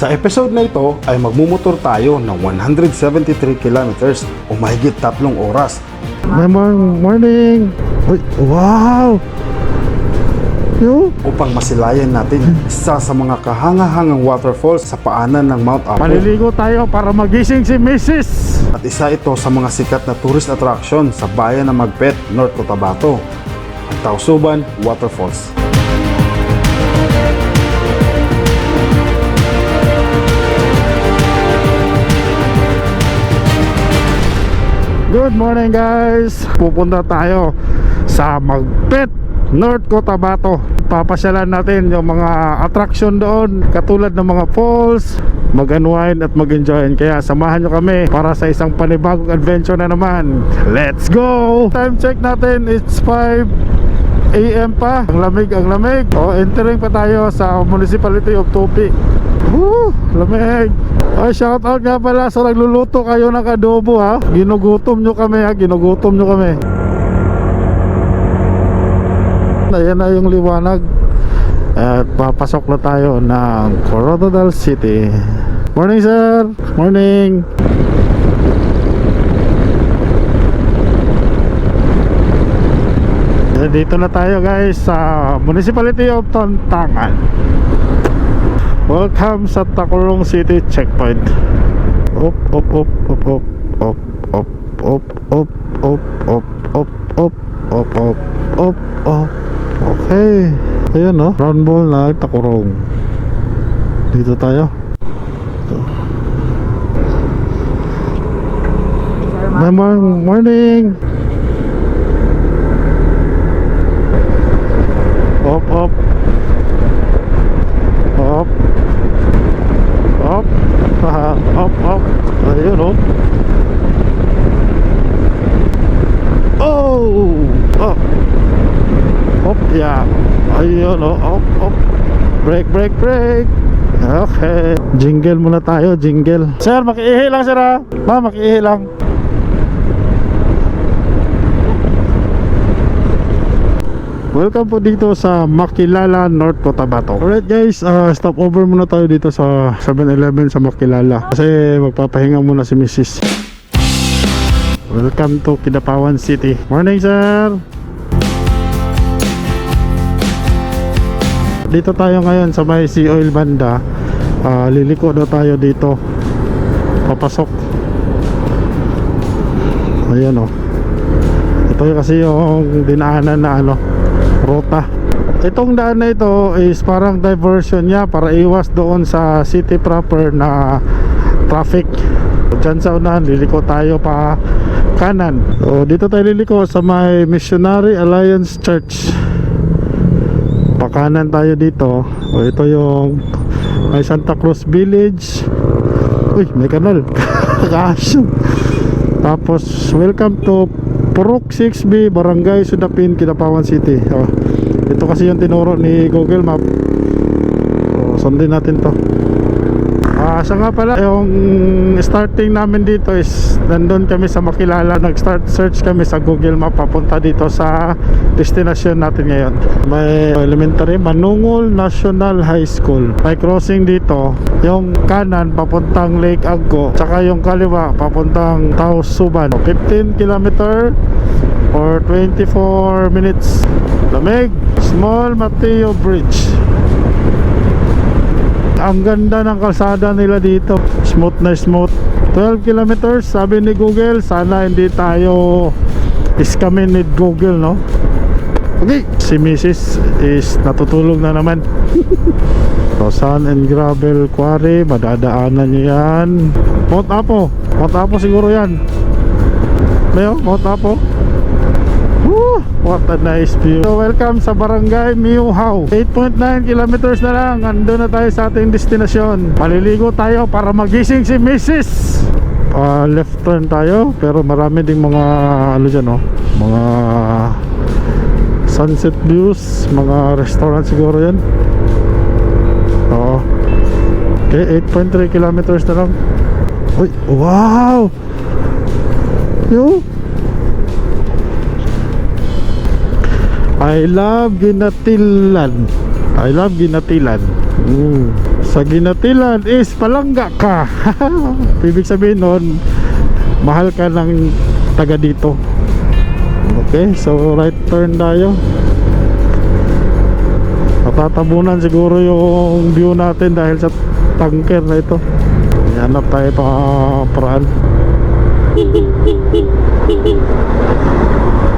Sa episode na ito ay magmumotor tayo ng 173 kilometers o mahigit tatlong oras May morning. Uy, wow! Yo, upang masilayan natin isa sa mga kahangahangang waterfalls sa paanan ng Mount Apo maliligo tayo para magising si Mrs. at isa ito sa mga sikat na tourist attraction sa bayan ng Magpet, North Cotabato, ang Tausuban Waterfalls. Good morning guys! Pupunta tayo sa Magpet, North Cotabato. Papasyalan natin yung mga attraction doon katulad ng mga falls, mag-unwind at mag-enjoy. Kaya samahan nyo kami para sa isang panibagong adventure na naman. Let's go! Time check natin, it's 5 AM pa. Ang lamig, ang lamig. O, entering pa tayo sa Municipality of Tupi. Woo! Lamig! Ay, shout out nga pala sa nagluluto kayo ng adobo ha. Ginugutom nyo kami ha, ginugutom nyo kami. Ayan na yung liwanag. At papasok na tayo ng Coronadal City. Morning sir! Morning! Dito na tayo guys sa Municipality of Tontangan. Welcome sa Takurong City Checkpoint. Op, op, op, op, op, op, op, op, op, op, op, op, op, op, op, op, op. Okay. Ayan no, round ball na Takurong. Dito tayo. May morning. morning. Op, op. Op. Op. Haha, op, op. Ayun, op. Oh! Op. Op, yeah. Ayun, oh. Op, op. Break, break, break. Okay. Jingle muna tayo, jingle. Sir, makiihi lang, sir, ha? Ma, makiihi lang. Welcome po dito sa Makilala, North Cotabato. Alright guys, uh, stop over muna tayo dito sa 7-Eleven sa Makilala. Kasi magpapahinga muna si Mrs. Welcome to Kidapawan City. Morning sir! Dito tayo ngayon sa may Sea Oil Banda. Ah, liliko daw tayo dito. Papasok. Ayan o. Oh. Ito kasi yung dinaanan na ano ruta itong daan na ito is parang diversion niya para iwas doon sa city proper na traffic dyan sa unahan liliko tayo pa kanan so dito tayo liliko sa may Missionary Alliance Church pa kanan tayo dito o ito yung may Santa Cruz Village. Uy may kanal. Kasyo tapos welcome to Purok 6B Barangay Sudapin Kidapawan City. Oh, ito kasi yung tinuro ni Google Map. Oh, sundin natin to ah siya nga pala yung starting namin dito is nandun kami sa Makilala. Nag start search kami sa Google Map papunta dito sa destination natin ngayon. May elementary Manungol National High School. May crossing dito yung kanan papuntang Lake Agco tsaka yung kaliwa papuntang Taos Suban. 15 kilometer or 24 minutes. Lamig Small Mateo Bridge ang ganda ng kalsada nila dito. Smooth na smooth. 12 kilometers sabi ni Google sana hindi tayo iskamin ni Google no? Okay. Si Mrs. is natutulog na naman. So sand and gravel quarry madadaanan nyo yan. Mount Apo. Mount Apo siguro yan. Mayo Mount Apo Woo! What a nice view. So welcome sa Barangay Miuhaw. 8.9 kilometers na lang. Ando na tayo sa ating destinasyon. Maliligo tayo para magising si Mrs. Ah, left turn tayo Pero marami ding mga Ano dyan oh Mga Sunset views Mga restaurant siguro yan. Oo. Okay 8.3 kilometers na lang. Uy, wow! Yo I love ginatilan. I love ginatilan. Mm. Sa ginatilan is palangga ka. Ibig sabihin nun, mahal ka ng taga dito. Okay, so right turn tayo. Matatabunan siguro yung view natin dahil sa tanker na ito. Hanap tayo pa paraan.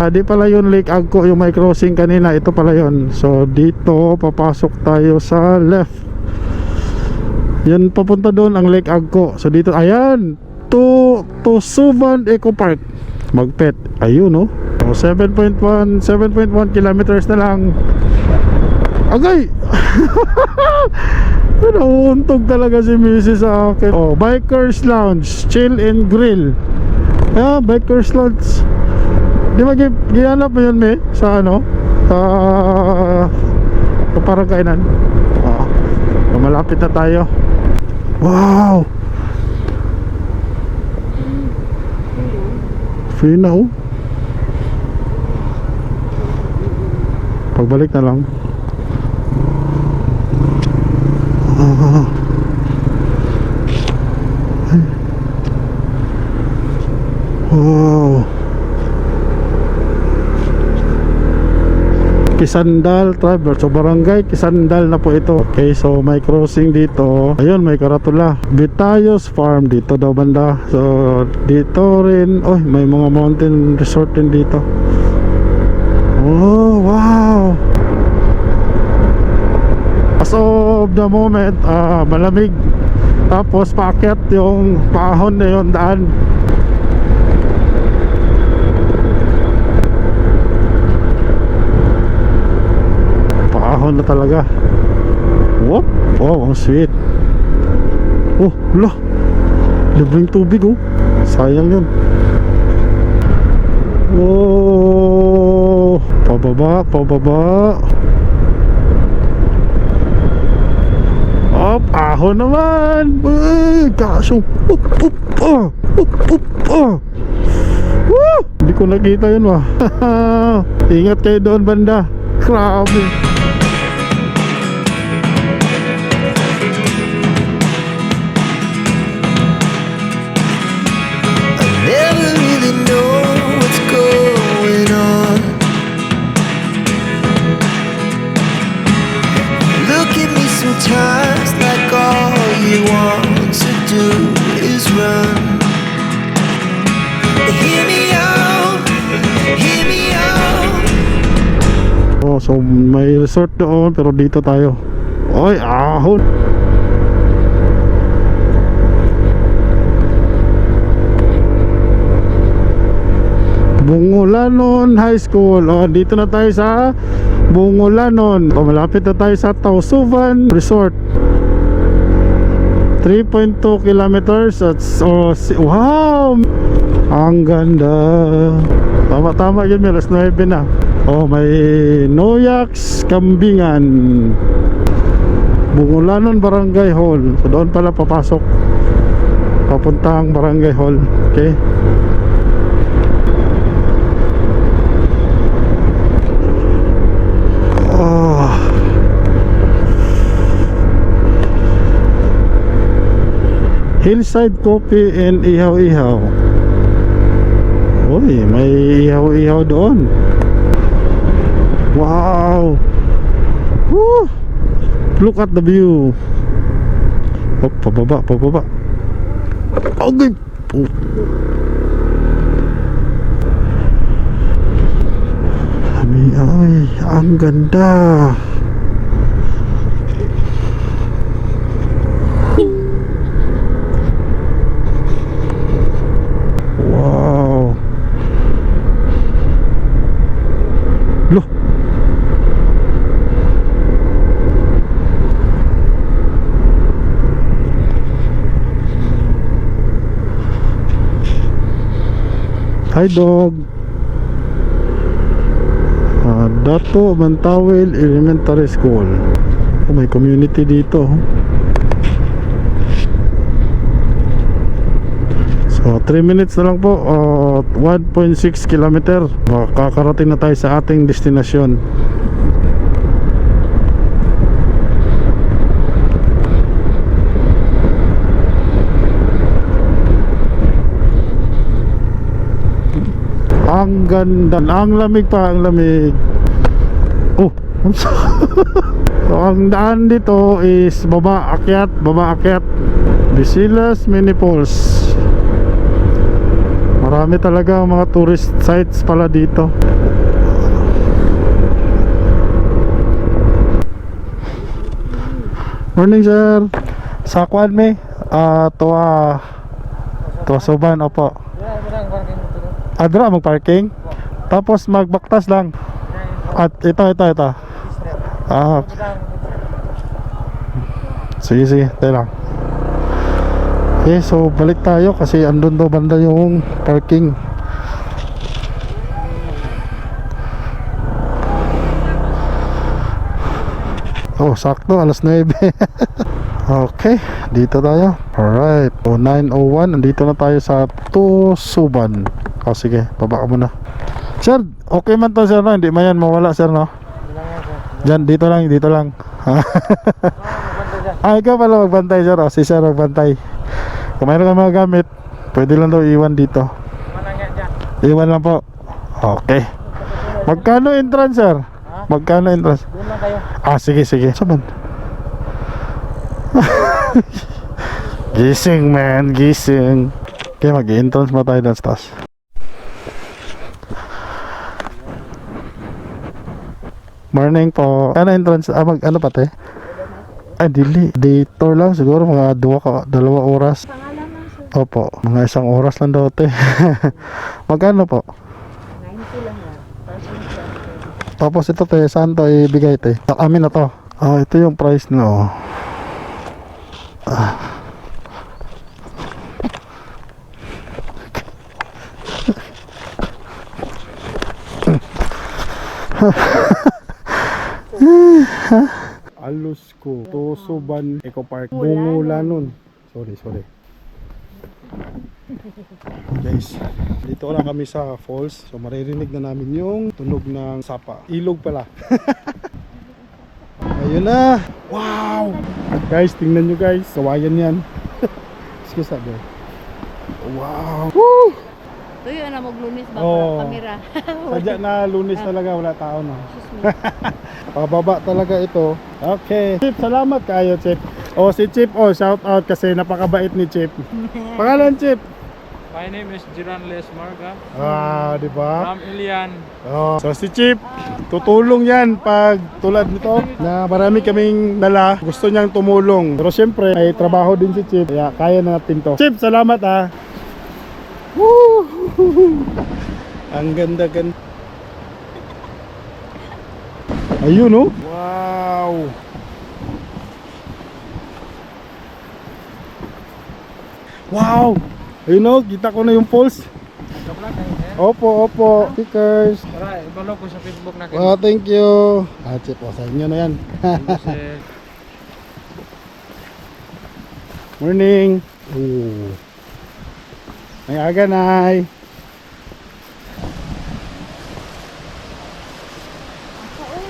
Ah, di pala yun Lake Agco yung may crossing kanina. Ito pala yun. So dito papasok tayo sa left. Yan papunta doon ang Lake Agco. So dito ayan to to Suban Eco Park. Magpet. Ayun no oh. 7.1 7.1 kilometers na lang. Agay! Nauuntog talaga si Mrs. sa akin. Oh, Bikers Lounge Chill and Grill. Ah, Bikers Lounge Di ba gi- gihanap mo yun, me? Sa ano? Sa... Kainan? Oo. So, malapit na tayo. Wow! Free na, oh. Pagbalik na lang. Kisandal Traverse. So barangay Kisandal na po ito. Okay so may crossing dito. Ayun may karatula. Vitayos Farm. Dito daw banda. So dito rin. Oh may mga mountain resort din dito. Oh wow! As of the moment ah, malamig. Tapos paakyat yung paahon na yun daan paahon na talaga. Whoop! Wow, ang sweet. Oh, la. Libreng tubig oh. Sayang yun. Oh Pababa, pababa. Up, ahon naman. Uy, kaso. Up, up, ah. Up, up, ah. Woo! Hindi ko nakita yun wah Ingat kayo doon banda. Grabe resort doon pero dito tayo. Oy, ahon. Bungulanon High School. Oh, dito na tayo sa Bungulanon. Oh, malapit na tayo sa Tausuvan Resort. 3.2 kilometers at oh, wow ang ganda tama tama yun may alas 9 na oh may Noyax Kambingan. Bungulanon Barangay Hall. So doon pala papasok. Papuntang Barangay Hall. Okay? Hillside Coffee and Ihaw Ihaw Uy, may Ihaw Ihaw doon Wow. Woo! Look at the view. Oh, pababa, pababa Okay oh. Ay, ay, ang ganda Hi dog. Ah, Dato Mantawil Elementary School. Oh, may community dito. oh. So 3 minutes na lang po uh, 1.6 kilometer Makakarating na tayo sa ating destinasyon Ang ganda. Ang lamig pa, ang lamig. Oh, so- ang daan dito is baba akyat, baba akyat. Bisilas Mini Falls. Marami talaga mga tourist sites pala dito. Morning sir. Sa kwan me. Ah, tuwa tuwa suban opo. Adra mag parking. Tapos magbaktas lang. At ito ito ito. Ah. Sige sige, tayo lang. Okay, so balik tayo kasi andun daw banda yung parking. Oh, sakto, alas 9. okay, dito tayo. Alright, oh, 9.01. Nandito na tayo sa Tusuban. Oh, sige, baba ka muna. Sir, okay man to sir, no? Hindi man yan mawala sir, no? Diyan, dito lang, dito lang. ah, ikaw pala magbantay sir. Oh, si sir magbantay. Kung mayroon ka mga gamit, pwede lang daw iwan dito. Iwan lang po. Okay. Magkano entrance sir? Magkano entrance? Doon lang kayo. Ah, sige, sige. Saban? gising, man. Gising. Okay, mag-entrance mo tayo dun sa taas. Morning po. Ano entrance? Ah, mag, ano pati? Ay, dili. Dito lang. Siguro mga dua ka, dalawa oras. Opo. Mga isang oras lang daw, te. Magkano po? 90 lang. Tapos ito te, saan to ibigay te? Sa amin na to. Ah, ito yung price na oh. Ah. Alus ko, Tusuban Eco Park, Bungulanon. Sorry, sorry. Guys, dito lang kami sa falls. So maririnig na namin yung tunog ng sapa. Ilog pala. Ayun na. Wow! Guys, tingnan nyo guys. Kawayan yan. Excuse me. Wow! Woo! Tuyo na maglunis ba para kamera. Sadya na lunis talaga. Wala tao na. Pababa talaga ito. Okay. Chip, salamat kayo, Chip. Oh, si Chip, oh, shout out kasi napakabait ni Chip. Pangalan, Chip? My name is Jiran Les Marga Ah, di ba? from Ilian. Oh, so si Chip, tutulong yan pag tulad nito na marami kaming dala. Gusto niyang tumulong. Pero syempre, may trabaho din si Chip. Kaya kaya na natin to. Chip, salamat ah. Woo! Ang ganda ganda. Ayun oh. Wow. Wow. Ayun oh, kita ko na yung falls. Opo, opo. Stickers. Tara, ibalo ko sa Facebook na Wow, thank you. Ah, chip, oh, sa inyo na yan. Morning. Ooh. May aga, Nay.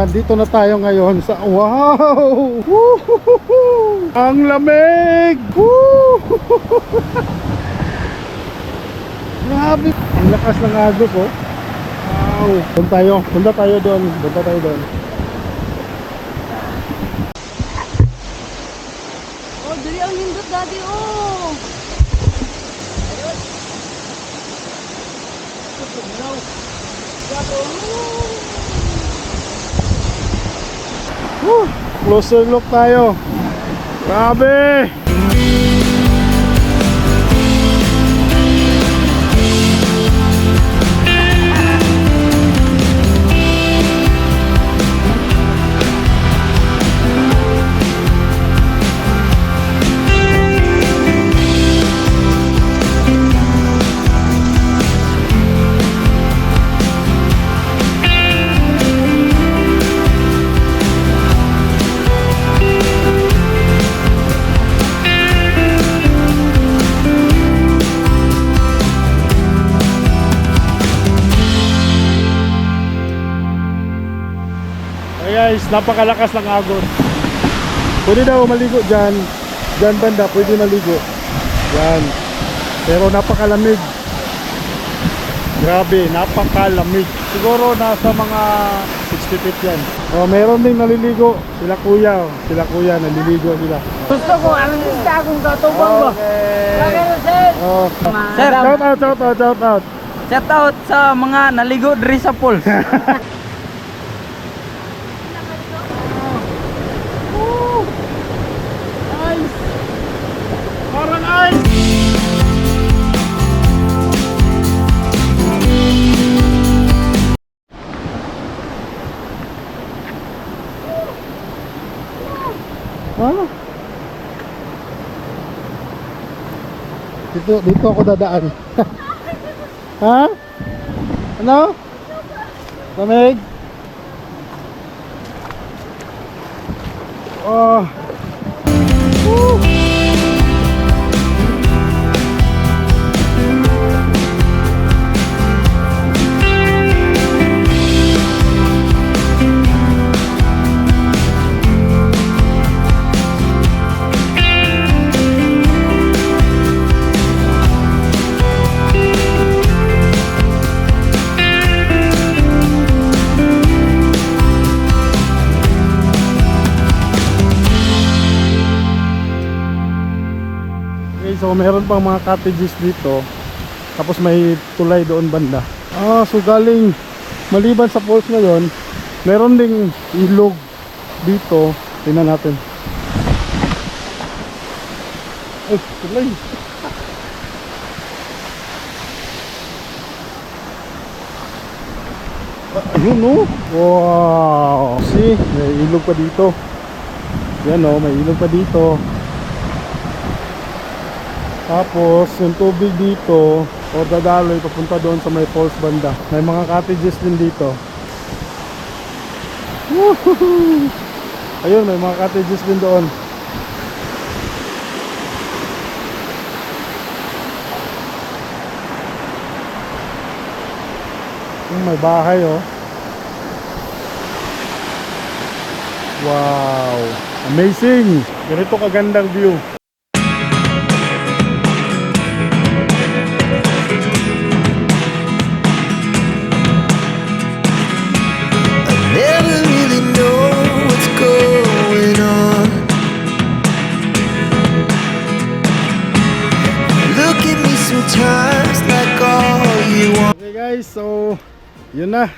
ah, dito na tayo ngayon sa wow! Woohoo! Ang lamig! Grabe! Ang lakas ng agos oh. Wow! Doon tayo, punta tayo doon, punta tayo doon. Oh, dali ang lindot daddy oh. Woo! Closer look tayo. Grabe! Napakalakas ng agos. Pwede daw maligo dyan. Dyan banda, pwede maligo. Yan. Pero napakalamig. Grabe, napakalamig. Siguro nasa mga 60 feet yan. Oh, meron ding naliligo. Sila kuya, oh. sila kuya naliligo sila. Gusto ko ang isda kung katubang ba. Okay. sir. Oh. Sir, Shout out, shout out, shout out. shout out sa mga naligo diri sa pool. Dito, dito ako dadaan. ha? Ano? Lamig? Oh. So meron pang mga cottages dito. Tapos may tulay doon banda. Ah, so galing maliban sa falls ngayon, meron ding ilog dito. Tingnan natin. Ay, tulay. Ah, Ayun no? Wow! See, may ilog pa dito. Yan oh, may ilog pa dito. Tapos, yung tubig dito, o dadaloy papunta doon sa may falls banda. May mga cottages din dito. Woohoo! Ayun, may mga cottages din doon. Yung may bahay oh. Wow! Amazing! Ganito kagandang view. Yun na.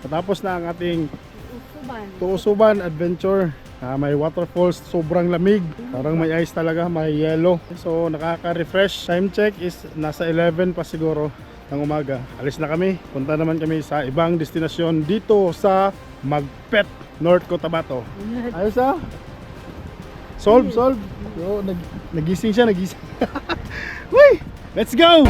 Patapos na ang ating Usuban. Tuusuban Adventure. Ah, may waterfalls, sobrang lamig. Parang may ice talaga, may yellow. So nakaka-refresh. Time check is nasa 11 pa siguro ng umaga. Alis na kami. Punta naman kami sa ibang destinasyon dito sa Magpet, North Cotabato. Ayos ah? Solve, solve. So, nag nagising siya, nagising. Wait, let's go!